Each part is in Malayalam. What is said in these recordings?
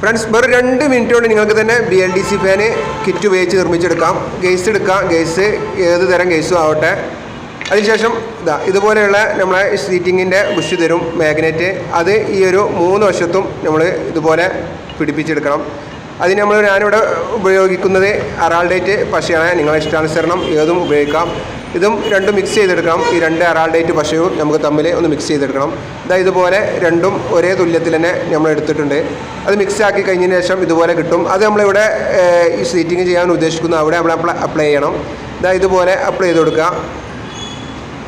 ഫ്രണ്ട്സ് വെറും രണ്ട് മിനിറ്റ് കൊണ്ട് നിങ്ങൾക്ക് തന്നെ B L D C fan kit ഉപയോഗിച്ച് നിർമ്മിച്ചെടുക്കാം. ഗേസ് എടുക്കാം. ഗേസ് ഏത് തരം ഗേസും ആവട്ടെ. അതിനുശേഷം ഇതാ ഇതുപോലെയുള്ള നമ്മളെ സീറ്റിങ്ങിന്റെ ബുഷ് തരും മാഗ്നറ്റ് അത് ഈ ഒരു മൂന്ന് വശത്തും നമ്മൾ ഇതുപോലെ പിടിപ്പിച്ചെടുക്കണം. അതിന് നമ്മൾ ഞാനിവിടെ ഉപയോഗിക്കുന്നത് അറാൾഡേറ്റ് പശയാണ് നിങ്ങളെ ഇഷ്ടാനുസരണം ഏതും ഉപയോഗിക്കാം. ഇതും രണ്ടും മിക്സ് ചെയ്തെടുക്കണം. ഈ രണ്ട് അറാൾഡേറ്റ് പശയും നമുക്ക് തമ്മിൽ ഒന്ന് മിക്സ് ചെയ്തെടുക്കണം. ഇതാ ഇതുപോലെ രണ്ടും ഒരേ തുല്യത്തിൽ തന്നെ നമ്മൾ എടുത്തിട്ടുണ്ട്. അത് മിക്സ് ആക്കി കഴിഞ്ഞതിന് ശേഷം ഇതുപോലെ കിട്ടും. അത് നമ്മളിവിടെ ഈ സീറ്റിംഗ് ചെയ്യാൻ ഉദ്ദേശിക്കുന്നു അവിടെ നമ്മൾ അപ്ലൈ ചെയ്യണം. ഇതാ ഇതുപോലെ അപ്ലൈ ചെയ്ത് കൊടുക്കുക.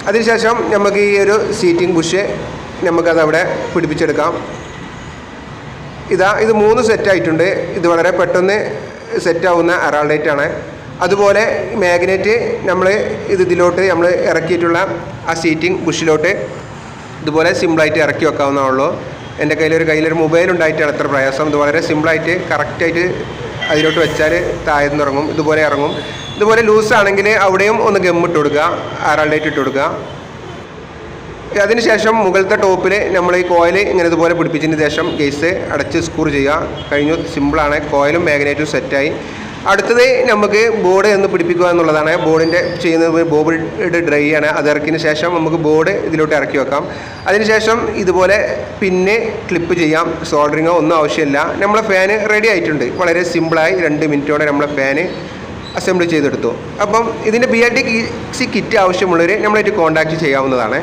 അതിനുശേഷം നമുക്ക് ഈ ഒരു സീറ്റിംഗ് ബുഷ് നമുക്കത് അവിടെ പിടിപ്പിച്ചെടുക്കാം. ഇതാ ഇത് മൂന്ന് സെറ്റായിട്ടുണ്ട് ഇത് വളരെ പെട്ടെന്ന് സെറ്റാവുന്ന അറാൾഡേറ്റ് ആണ്. അതുപോലെ മാഗ്നറ്റ് നമ്മൾ ഇത് ഇതിലോട്ട് നമ്മൾ ഇറക്കിയിട്ടുള്ള ആ സീറ്റിംഗ് ബുഷിലോട്ട് ഇതുപോലെ സിമ്പിളായിട്ട് ഇറക്കി വെക്കാവുന്നതാണുള്ളൂ. എന്റെ കയ്യിലൊരു കയ്യിലൊരു മൊബൈൽ ഉണ്ടായിട്ടാണ് അത്ര പ്രയാസം. ഇത് വളരെ സിമ്പിളായിട്ട് കറക്റ്റായിട്ട് അതിലോട്ട് വെച്ചാൽ താഴ്ന്നു ഇറങ്ങും. ഇതുപോലെ ഇറങ്ങും. ഇതുപോലെ ലൂസ് ആണെങ്കിൽ അവിടെയും ഒന്ന് ഗമ്മിട്ട് കൊടുക്കുക. ആറാൾഡേറ്റ് ഇട്ട് കൊടുക്കുക. അതിനുശേഷം മുകളിലത്തെ ടോപ്പിൽ നമ്മൾ ഈ കോയിൽ ഇങ്ങനെ ഇതുപോലെ പിടിപ്പിച്ചതിന് ശേഷം ഗേസ് അടച്ച് സ്ക്രൂ ചെയ്യുക. കഴിഞ്ഞു. സിമ്പിളാണ് കോയിലും മാഗ്നേറ്റും സെറ്റായി അടുത്തത് നമുക്ക് ബോർഡ് ഒന്ന് പിടിപ്പിക്കുക എന്നുള്ളതാണ്. ബോർഡിന്റെ ചെയ്യുന്നത് ബോർഡ് ഡ്രൈ ആണ് അത് ഇറക്കിയതിന് ശേഷം നമുക്ക് ബോർഡ് ഇതിലോട്ട് ഇറക്കി വെക്കാം. അതിനുശേഷം ഇതുപോലെ പിന്നെ ക്ലിപ്പ് ചെയ്യാം. സോൾഡറിങ്ങോ ഒന്നും ആവശ്യമില്ല. നമ്മളെ ഫാന് റെഡി ആയിട്ടുണ്ട്. വളരെ സിമ്പിളായി രണ്ട് മിനിറ്റോടെ നമ്മളെ ഫാന് അസംബിൾ ചെയ്തെടുത്തു. അപ്പം ഇതിന്റെ B R T C kit ആവശ്യമുള്ളവർ നമ്മളായിട്ട് കോൺടാക്റ്റ് ചെയ്യാവുന്നതാണ്.